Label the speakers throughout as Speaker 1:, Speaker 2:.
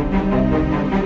Speaker 1: Thank you.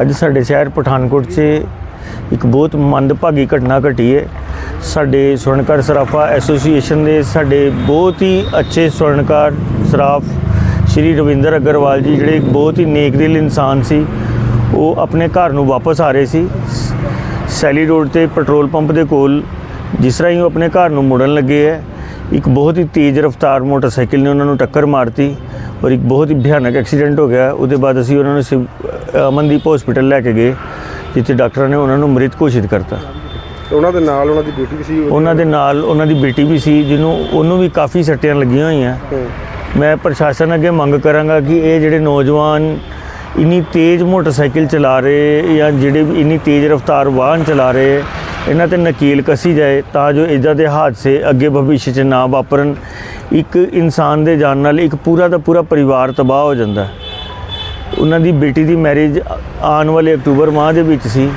Speaker 1: ਅੱਜ ਸਾਡੇ ਸ਼ਹਿਰ ਪਠਾਨਕੋਟ 'ਚ ਇੱਕ ਬਹੁਤ ਮੰਦਭਾਗੀ ਘਟਨਾ ਘਟੀ ਹੈ। ਸਾਡੇ ਸਵਰਨਕਾਰ ਸਰਾਫਾ ਐਸੋਸੀਏਸ਼ਨ ਦੇ ਸਾਡੇ ਬਹੁਤ ਹੀ ਅੱਛੇ ਸਵਰਨਕਾਰ ਸਰਾਫ ਸ਼੍ਰੀ ਰਵਿੰਦਰ ਅਗਰਵਾਲ ਜੀ, ਜਿਹੜੇ ਇੱਕ ਬਹੁਤ ਹੀ ਨੇਕ ਦਿਲ ਇਨਸਾਨ ਸੀ, ਉਹ ਆਪਣੇ ਘਰ ਨੂੰ ਵਾਪਸ ਆ ਰਹੇ ਸੀ। ਸੈਲੀ ਰੋਡ ਤੇ ਪੈਟਰੋਲ ਪੰਪ ਦੇ ਕੋਲ ਜਿਸ ਤਰ੍ਹਾਂ ਹੀ ਉਹ ਆਪਣੇ ਘਰ ਨੂੰ ਮੁੜਨ ਲੱਗੇ ਹੈ, ਇੱਕ ਬਹੁਤ ਹੀ ਤੇਜ਼ ਰਫ਼ਤਾਰ ਮੋਟਰਸਾਈਕਲ ਨੇ ਉਹਨਾਂ ਨੂੰ ਟੱਕਰ ਮਾਰਤੀ ਔਰ ਇੱਕ ਬਹੁਤ ਹੀ ਭਿਆਨਕ ਐਕਸੀਡੈਂਟ ਹੋ ਗਿਆ। ਉਹਦੇ ਬਾਅਦ ਅਸੀਂ ਉਹਨਾਂ ਨੂੰ ਸਿਵ- ਅਮਨਦੀਪ ਹਸਪੀਟਲ ਲੈ ਕੇ ਗਏ ਜਿੱਥੇ ਡਾਕਟਰਾਂ ਨੇ ਉਹਨਾਂ ਨੂੰ ਮ੍ਰਿਤ ਘੋਸ਼ਿਤ ਕਰਤਾ
Speaker 2: ਉਹਨਾਂ ਦੇ ਨਾਲ ਉਹਨਾਂ ਦੀ ਬੇਟੀ ਵੀ ਸੀ
Speaker 1: ਉਹਨਾਂ ਦੇ ਨਾਲ ਉਹਨਾਂ ਦੀ ਬੇਟੀ ਵੀ ਸੀ ਜਿਹਨੂੰ ਉਹਨੂੰ ਵੀ ਕਾਫੀ ਸੱਟੀਆਂ ਲੱਗੀਆਂ ਹੋਈਆਂ। ਮੈਂ ਪ੍ਰਸ਼ਾਸਨ ਅੱਗੇ ਮੰਗ ਕਰਾਂਗਾ ਕਿ ਇਹ ਜਿਹੜੇ ਨੌਜਵਾਨ ਇੰਨੀ ਤੇਜ਼ ਮੋਟਰਸਾਈਕਲ ਚਲਾ ਰਹੇ ਜਾਂ ਜਿਹੜੇ ਵੀ ਇੰਨੀ ਤੇਜ਼ ਰਫ਼ਤਾਰ ਵਾਹਨ ਚਲਾ ਰਹੇ ਇਹਨਾਂ ਤੇ ਨਕੀਲ ਕਸੀ ਜਾਏ ਤਾਂ ਜੋ ਇਦਾਂ ਦੇ ਹਾਦਸੇ ਅੱਗੇ ਭਵਿੱਖ 'ਚ ਨਾ ਵਾਪਰਨ ਇੱਕ ਇਨਸਾਨ ਦੇ ਜਾਣ ਨਾਲ ਇੱਕ ਪੂਰਾ ਦਾ ਪੂਰਾ ਪਰਿਵਾਰ ਤਬਾਹ ਹੋ ਜਾਂਦਾ ਹੈ। ਉਹਨਾਂ ਦੀ ਬੇਟੀ ਦੀ ਮੈਰਿਜ ਆਉਣ ਵਾਲੇ ਅਕਤੂਬਰ ਮਾਹ ਦੇ ਵਿੱਚ ਸੀ।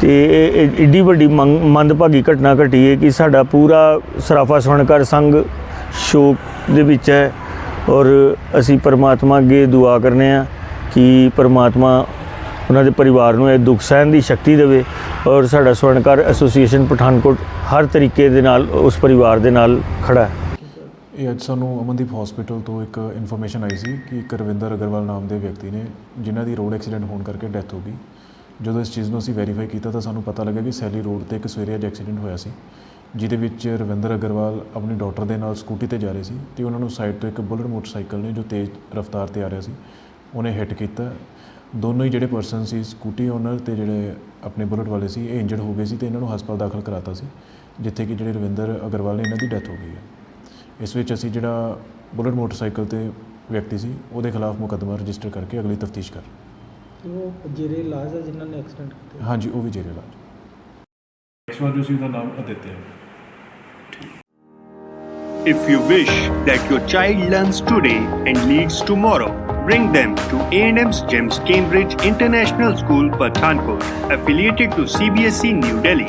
Speaker 1: ਤੇ ਇਹ ਏਡੀ ਵੱਡੀ ਮੰਗ- ਮੰਦਭਾਗੀ ਘਟਨਾ ਘਟੀ ਹੈ ਕਿ ਸਾਡਾ ਪੂਰਾ ਸਰਾਫਾ ਸਵਰਨਕਾਰ ਸੰਘ ਸ਼ੋਕ ਦੇ ਵਿੱਚ ਹੈ ਔਰ ਅਸੀਂ ਪਰਮਾਤਮਾ ਅੱਗੇ ਦੁਆ ਕਰਨੇ ਆ ਕਿ ਪਰਮਾਤਮਾ ਉਹਨਾਂ ਦੇ ਪਰਿਵਾਰ ਨੂੰ ਇਹ ਦੁੱਖ ਸਹਿਣ ਦੀ ਸ਼ਕਤੀ ਦੇਵੇ ਔਰ ਸਾਡਾ ਸਵਰਨਕਾਰ ਐਸੋਸੀਏਸ਼ਨ ਪਠਾਨਕੋਟ ਹਰ ਤਰੀਕੇ ਦੇ ਨਾਲ ਉਸ ਪਰਿਵਾਰ ਦੇ ਨਾਲ ਖੜਾ ਹੈ।
Speaker 3: ਇਹ ਅੱਜ ਸਾਨੂੰ ਅਮਨਦੀਪ ਹਸਪੀਟਲ ਤੋਂ ਇੱਕ ਇਨਫੋਰਮੇਸ਼ਨ ਆਈ ਸੀ ਕਿ ਇੱਕ ਰਵਿੰਦਰ ਅਗਰਵਾਲ ਨਾਮ ਦੇ ਵਿਅਕਤੀ ਨੇ, ਜਿਨ੍ਹਾਂ ਦੀ ਰੋਡ ਐਕਸੀਡੈਂਟ ਹੋਣ ਕਰਕੇ ਡੈਥ ਹੋ ਗਈ। ਜਦੋਂ ਇਸ ਚੀਜ਼ ਨੂੰ ਅਸੀਂ ਵੈਰੀਫਾਈ ਕੀਤਾ ਤਾਂ ਸਾਨੂੰ ਪਤਾ ਲੱਗਾ ਕਿ ਸੈਲੀ ਰੋਡ ਤੇ ਇੱਕ ਸਵੇਰੇ ਅੱਜ ਐਕਸੀਡੈਂਟ ਹੋਇਆ ਸੀ, ਜਿਹਦੇ ਵਿੱਚ ਰਵਿੰਦਰ ਅਗਰਵਾਲ ਆਪਣੀ ਡਾਟਰ ਦੇ ਨਾਲ ਸਕੂਟੀ ਤੇ ਜਾ ਰਹੇ ਸੀ ਤੇ ਉਹਨਾਂ ਨੂੰ ਸਾਈਡ ਤੋਂ ਇੱਕ ਬੁਲਟ ਮੋਟਰਸਾਈਕਲ ਨੇ ਜੋ ਤੇਜ਼ ਰਫ਼ਤਾਰ ਤੇ ਆ ਰਿਹਾ ਸੀ, ਉਹਨੇ ਹਿੱਟ ਕੀਤਾ। ਦੋਨੋਂ ਹੀ ਜਿਹੜੇ ਪਰਸਨ ਸੀ ਸਕੂਟੀ ਓਨਰ ਤੇ ਜਿਹੜੇ ਆਪਣੇ ਬੁਲਟ ਵਾਲੇ ਸੀ, ਇਹ ਇੰਜਰਡ ਹੋ ਗਏ ਸੀ ਤੇ ਇਹਨਾਂ ਨੂੰ ਹਸਪਤਾਲ ਦਾਖਲ ਕਰਾਤਾ ਸੀ, ਜਿੱਥੇ ਕਿ ਜਿਹੜੇ ਰਵਿੰਦਰ ਅਗਰਵਾਲ ਨੇ ਇਹਨਾਂ ਦੀ ਡੈਥ ਹੋ ਗਈ ਹੈ। ਇਸ ਵਿੱਚ ਅਸੀਂ ਜਿਹੜਾ ਬੁਲਟ ਮੋਟਰਸਾਈਕਲ ਤੇ ਵਿਅਕਤੀ ਸੀ ਉਹਦੇ ਖਿਲਾਫ ਮੁਕੱਦਮਾ ਰਜਿਸਟਰ ਕਰਕੇ ਅਗਲੀ ਤਫਤੀਸ਼ ਕਰ
Speaker 4: ਉਹ ਜਿਹੜੇ ਇਲਾਜ ਹੈ ਜਿਨ੍ਹਾਂ ਨੇ ਐਕਸੀਡੈਂਟ ਕੀਤਾ
Speaker 3: ਹਾਂਜੀ ਉਹ ਵੀ ਜੇਰੇ ਇਲਾਜ
Speaker 5: ਨੈਕਸਟ ਵਾਰ ਜੋ ਸੀ ਉਹਦਾ ਨਾਮ ਅਦਿੱਤਿਆ ਹੈ
Speaker 6: If you wish that your child learns today and leads tomorrow, bring them to A&M's GEMS Cambridge International School, Pathankot, affiliated to CBSE E, New Delhi.